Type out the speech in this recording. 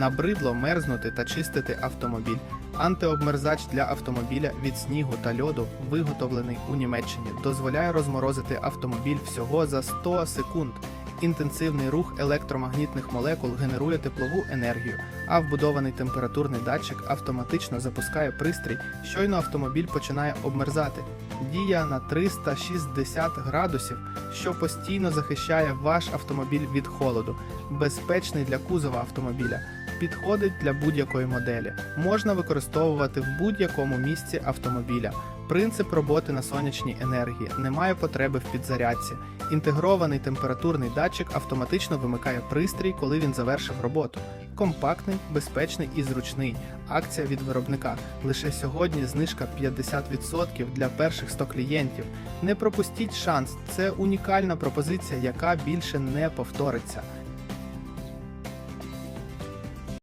Набридло мерзнути та чистити автомобіль. Антиобмерзач для автомобіля від снігу та льоду, виготовлений у Німеччині, дозволяє розморозити автомобіль всього за 100 секунд. Інтенсивний рух електромагнітних молекул генерує теплову енергію, а вбудований температурний датчик автоматично запускає пристрій, щойно автомобіль починає обмерзати. Дія на 360 градусів, що постійно захищає ваш автомобіль від холоду, безпечний для кузова автомобіля. Підходить для будь-якої моделі. Можна використовувати в будь-якому місці автомобіля. Принцип роботи на сонячній енергії. Немає потреби в підзарядці. Інтегрований температурний датчик автоматично вимикає пристрій, коли він завершив роботу. Компактний, безпечний і зручний. Акція від виробника. Лише сьогодні знижка 50% для перших 100 клієнтів. Не пропустіть шанс. Це унікальна пропозиція, яка більше не повториться.